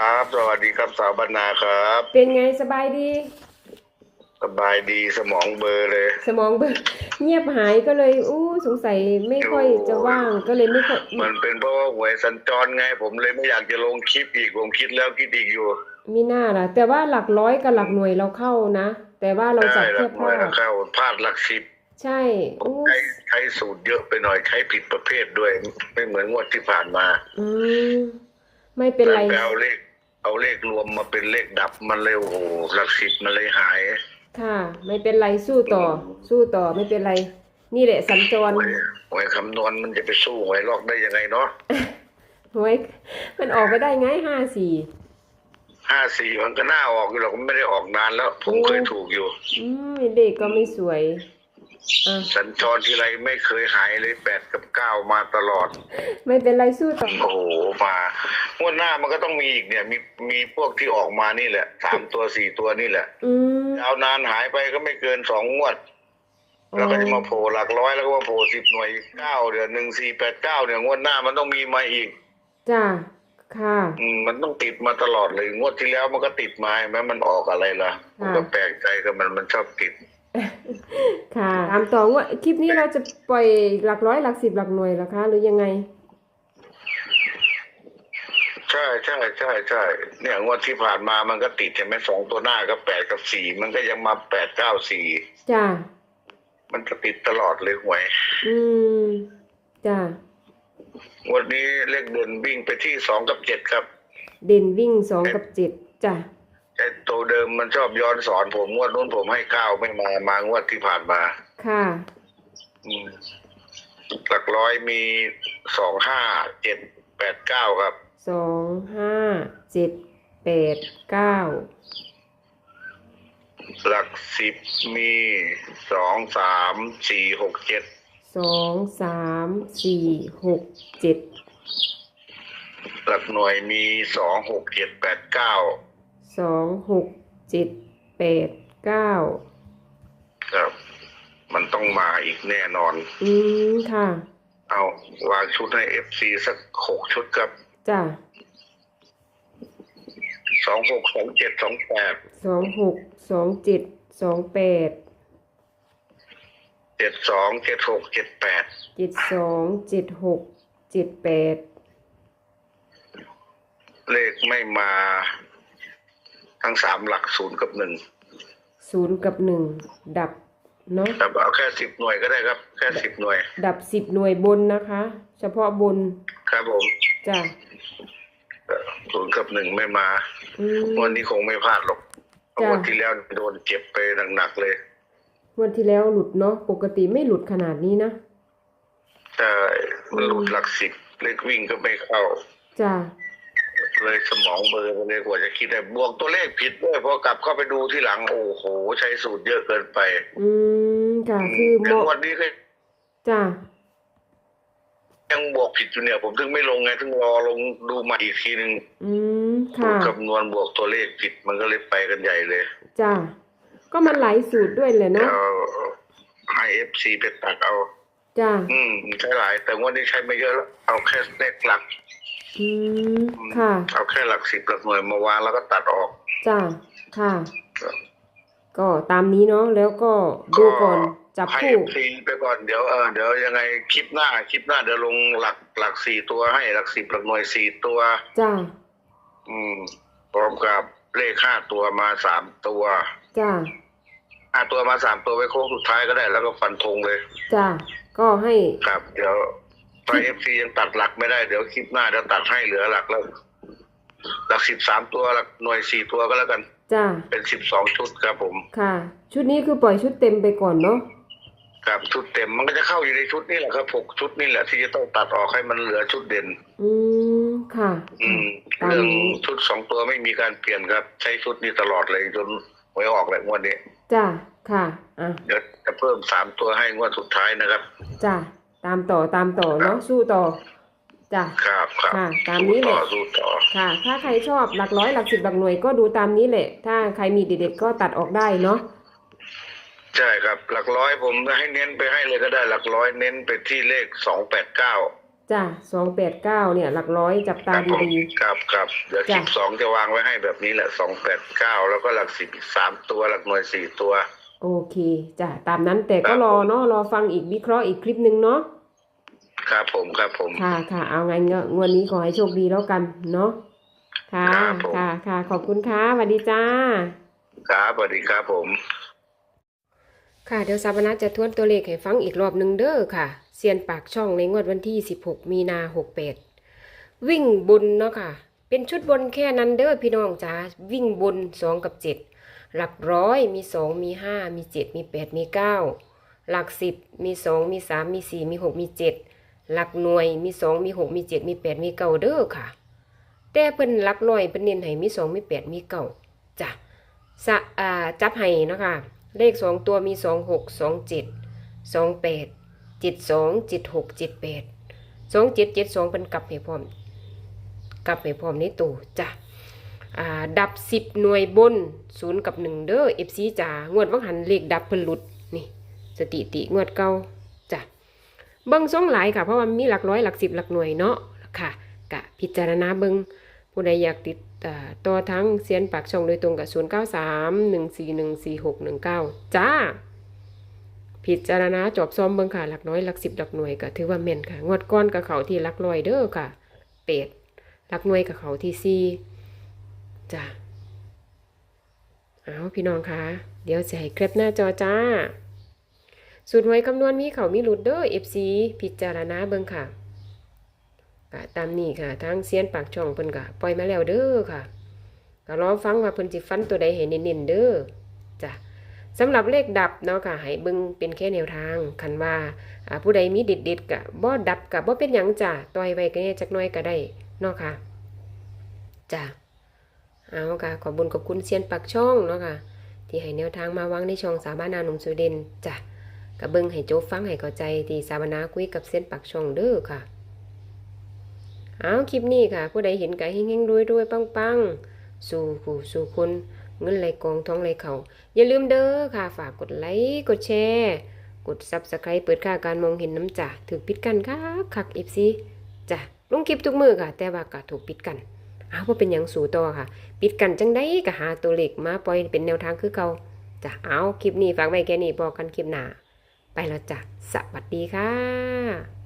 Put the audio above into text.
ครับสวัสดีครับสาวบรรณาครับ เป็นไงสบายดี สบายดีสมองเบลอเลย สมองเบิกเงียบหายก็เลยอู้สงสัยไม่ค่อยจะว่างก็เลยไม่ค่อยมันเป็นเพราะว่าหวยสัญจรไง ผมเลยไม่อยากจะลงคลิปอีกผมคิดแล้วคิดอีกอยู่ มีหน้าล่ะ แต่ว่าหลักร้อยกับหลักหน่วยเราเข้านะ แต่ว่าเราจับได้แค่แล้วพลาดแล้วเข้าพลาดหลักสิบใช่อู้ใช้ใช้สูตรเยอะไปหน่อยใช้ผิดประเภทด้วย ไม่เหมือนงวดที่ผ่านมา อืมไม่เป็นไรไปเอาเลข เอาเลขรวมมาเป็นเลขดับมันเลยโอ้โหหลักสิบมันเลยหาย ค่ะ ไม่เป็นไรสู้ต่อ สู้ต่อไม่เป็นไร นี่แหละสัญจรหวยหวยคำนวณมันจะไปสู้หวยลอกได้ยังไงเนาะหวยมันออกไปได้ไงห้าสี่ห้าสี่มันก็น่าออกอยู่หรอกมันไม่ได้ออกนานแล้ว ผมเคยถูกอยู่ อืมเด็กก็ไม่สวยอะ สัญจรทีไรไม่เคยหายเลยแปดกับเก้ามาตลอด ไม่เป็นไรสู้ต่อโอ้โหมางวดหน้ามันก็ต้องมีอีกเนี่ย มีมีพวกที่ออกมานี่แหละสามตัวสี่ตัวนี่แหละอืมยาวนานหายไปก็ไม่เกินสองงวดแล้วก็จะมาโผล่หลักร้อยแล้วก็มาโผล่สิบหน่วยเก้าเดือนหนึ่งสี่แปดเก้าเนี่ยงวดหน้ามันต้องมีมาอีก จ้าค่ะอืมมันต้องติดมาตลอดเลยงวดที่แล้วมันก็ติดมาเห็นไหมมันออกอะไรล่ะผมก็แปลกใจกับมันมันชอบติด ค่ะตามต่อว่าคลิปนี้เราจะปล่อยหลักร้อยหลักสิบหลักหน่วยเหรอคะ หรือยังไง ใช่ใช่ใช่ใช่เนี่ยงวดที่ผ่านมามันก็ติดใช่ไหมสองตัวหน้าก็แปดกับสี่มันก็ยังมาแปดเก้าสี่จ้ามันจะติดตลอดเลยหวย อืมจ้าวันนี้เลขเดินวิ่งไปที่สองกับเจ็ดครับ เด่นวิ่งสองกับเจ็ดจ้า ไอ้ตัวเดิมมันชอบย้อนสอนผมงวดนู้นผมให้เก้าไม่มามางวดที่ผ่านมาค่ะ อืมหลักร้อยมีสองห้าเจ็ดแปดเก้าครับ สองห้าเจ็ดแปดเก้าหลักสิบมีสองสามสี่หกเจ็ดสองสามสี่หกเจ็ดหลักหน่วยมีสองหกเจ็ดแปดเก้า สองหกเจ็ดแปดเก้าครับ มันต้องมาอีกแน่นอน อืมค่ะ เอาวางชุดให้เอฟซีสักหกชุดครับจ้าสองหกสองเจ็ดสองแปดสองหกสองเจ็ดสองแปดเจ็ดสองเจ็ดหกเจ็ดแปดเจ็ดสองเจ็ดหกเจ็ดแปดเลขไม่มา ทั้งสามหลักศูนย์กับหนึ่งศูนย์กับหนึ่งดับเนาะแต่เอาแค่สิบหน่วยก็ได้ครับ แค่สิบหน่วย ดับสิบหน่วยบนนะคะ เฉพาะบนครับผมจ้ะศูนย์กับหนึ่งไม่มา อืม วันนี้คงไม่พลาดหรอกเพราะจ้ะ วันที่แล้วโดนเจ็บไปหนักๆเลยวันที่แล้วหลุดเนาะปกติไม่หลุดขนาดนี้นะแต่มันหลุดหลักสิบเลขวิ่งก็ไม่เข้า จ้ะ เลยสมองเบลอร์ไปเลยกว่าจะคิดได้บวกตัวเลขผิดด้วยพอกลับเข้าไปดูที่หลังโอ้โห ใช้สูตรเยอะเกินไป อืมค่ะคือเหแต่มาะวันนี้ก็จ้ะยังบวกผิดอยู่เนี่ย ผมถึงไม่ลงไงถึงรอลงดูมาอีกทีหนึ่งอืมสูค่ะตรคำนวณบวกตัวเลขผิดมันก็เลยไปกันใหญ่เลย จ้ะก็มันหลายสูตรด้วยแหละเดี๋ยเนาะวให้เอฟซีไปตัดเอา จ้ะอืมใช้หลาย แต่งวันนี้ใช้ไม่เยอะแล้วเอาแค่เลขหลัก อืมค่ะ เอาแค่หลักสิบหลักหน่วยมาวางแล้วก็ตัดออกจ้ะค่ะก็ตามนี้เนาะแล้วก็ดูก่อนจับให้คู่เอฟซีไปก่อนเดี๋ยวเออเดี๋ยวยังไงคลิปหน้าคลิปหน้าเดี๋ยวลงหลักหลักสี่ตัวให้หลักสิบหลักหน่วยสี่ตัว จ้ะอืมพร้อมกับเลขห้าตัวมาสามตัวจ้ะห้าตัวมาสามตัวไว้โค้งสุดท้ายก็ได้ แล้วก็ฟันธงเลย จ้ะก็ให้ครับ เดี๋ยว ถ้าเอฟซียังตัดหลักไม่ได้เดี๋ยวคลิปหน้าเดี๋ยวตัดให้เหลือหลักแล้วหลักสิบสามตัวหลักหน่วยสี่ตัวก็แล้วกัน จ้ะเป็นสิบสองชุดครับผมค่ะ ชุดนี้คือปล่อยชุดเต็มไปก่อนเนาะครับชุดเต็มมันก็จะเข้าอยู่ในชุดนี่แหละครับหกชุดนี่แหละที่จะต้องตัดออกให้มันเหลือชุดเด่น อืมค่ะอืมตามเรื่องนี้ชุดสองตัวไม่มีการเปลี่ยนครับ ใช้ชุดนี้ตลอดเลยจนหวยออกแหละงวดนี้จ้ะค่ะอะเดี๋ยวจะเพิ่มสามตัวให้งวดสุดท้ายนะครับ จ้ะ ตามต่อตามต่อเนาะสู้ต่อจ้ะครับครับค่ะ ตามสู้นี้แหต่อละสู้ต่อค่ะ ถ้าใครชอบหลักร้อยหลักสิบหลักหน่วยก็ดูตามนี้แหละ ถ้าใครมีเด็ดๆก็ตัดออกได้เนาะใช่ครับ หลักร้อยผมให้เน้นไปให้เลยก็ได้หลักร้อยเน้นไปที่เลขสองแปดเก้าจ้ะสองแปดเก้าเนี่ย หลักร้อยจับตาครับผมดี ครับครับเดี๋ยวจ้ะคลิปสองจะวางไว้ให้แบบนี้แหละสองแปดเก้าแล้วก็หลักสิบอีกสามตัวหลักหน่วยสี่ตัวๆ โอเคจ้ะตามนั้นแต่ก็ครับรอผมเนาะรอฟังอีกวิเคราะห์อีกคลิปหนึ่งเนาะครับผมครับผม ค่ะค่ะเอาไงเงงวดนี้ขอให้โชคดีแล้วกันเนาะค่ะ ครับผม ค่ะค่ะขอบคุณค่ะสวัสดีจ้า ครับสวัสดีครับผม ค่ะเดี๋ยวสาบนาจะทวนตัวเลขให้ฟังอีกรอบหนึ่งเด้อค่ะเซียนปากช่องในงวดวันที่ 16 มีนา68วิ่งบนเนาะค่ะ เป็นชุดบนแค่นั้นเด้อพี่น้องจ้าวิ่งบน 2 กับ 7 หลักร้อยมี2มี5มี7มี8มี9หลัก10มี2มี3มี4มี6มี7หลักหน่วยมี2มี6มี7มี8มี9เด้อค่ะ แต่เพิ่นหลักร้อยเพิ่นเน้นให้มี2มี8มี9จ้ะสะอ่าจับให้นะคะ เลขสองตัวมีสองหกสองเจ็ดสองแปดเจ็ดสองเจ็ดหกเจ็ดแปดสองเจ็ดเจ็ดสองเป็นกลับให้พร้อมกลับให้พร้อมในตู้จ้ะ ดับสิบหน่วยบนศูนย์กับหนึ่งเด้อเอฟซีจ๋างวดวังหันเลขดับเพิ่นหลุดนี่สติติงวดเก่าจ้ะเบิ้งส่งหลายค่ะ เพราะว่ามีหลักร้อยหลักสิบหลักหน่วยเนาะค่ะกะพิจารณาเบิ้งผู้ใดอยากติดอ่าตัวทั้งเซียนปากช่องโดยตรงกับ0 9 3 1 4 1 4 6 1 9จ้าพิจารณาจอบซ้อมเบิ่งค่ะหลักน้อยหลักสิบหลักหน่วยก็ถือว่าแม่นค่ะ งวดก้อนกับเขาที่หลักร้อยเด้อค่ะเป็ดหลักหน่วยกับเขาที่สี่ จ้าเอาพี่น้องคะเดี๋ยวจะให้คล็บหน้าจอจ้า สูตรหวยคำนวณมีเขามีหลุดเด้อ FC พิจารณาเบิ่งค่ะก็ตามนี้ค่ะทางเซียนปากช่องเพิ่นก็ปล่อยมาแล้วเด้อค่ะก็รอฟังว่าเพิ่นสิฟันตัวใดให้เน้นๆเด้อจ้ะสำหรับเลขดับเนาะค่ะให้เบิ่งเป็นแค่แนวทางคันว่าผู้ใดมีเด็ดๆก็บ่ดับก็บ่เป็นหยังจ้ะต่อยไว้ก็แน่จักน่อยก็ได้เนาะค่ะจ้ะ เอาค่ะขอบุญขอบคุณเซียนปากช่องเนาะค่ะ ที่ให้แนวทางมาวางในช่องสาบานาหนุ่มสุเดนจ้ะก็เบิ่งให้โจบฟังให้เข้าใจที่สาบานาคุยกับเซียนปากช่องเด้อค่ะ เอาคลิปนี้ค่ะ ผู้ใดเห็นก็เฮงๆรวยๆปังๆ สู่ผู้สู่คนเงินไหลกองท้องไหลเขาอย่าลืมเด้อค่ะ ฝากกดไลค์กดแชร์กด Subscribe เปิดค่าการมองเห็นน้ำจ่าถือปิดกันค่ะคัก FC จ้ะลงคลิปทุกมือค่ะ แต่ว่าก็ถูกปิดกัน อาว่าเป็นอย่างสูต่อค่ะ ปิดกันจังได้ก็หาตัวเลขมาปล่อยเป็นแนวทางคือเก่าจะเอาคลิปนี้ฝากไว้แค่นี้บอกกันคลิปหน้า ไปแล้วจ้ะสวัสดีค่ะ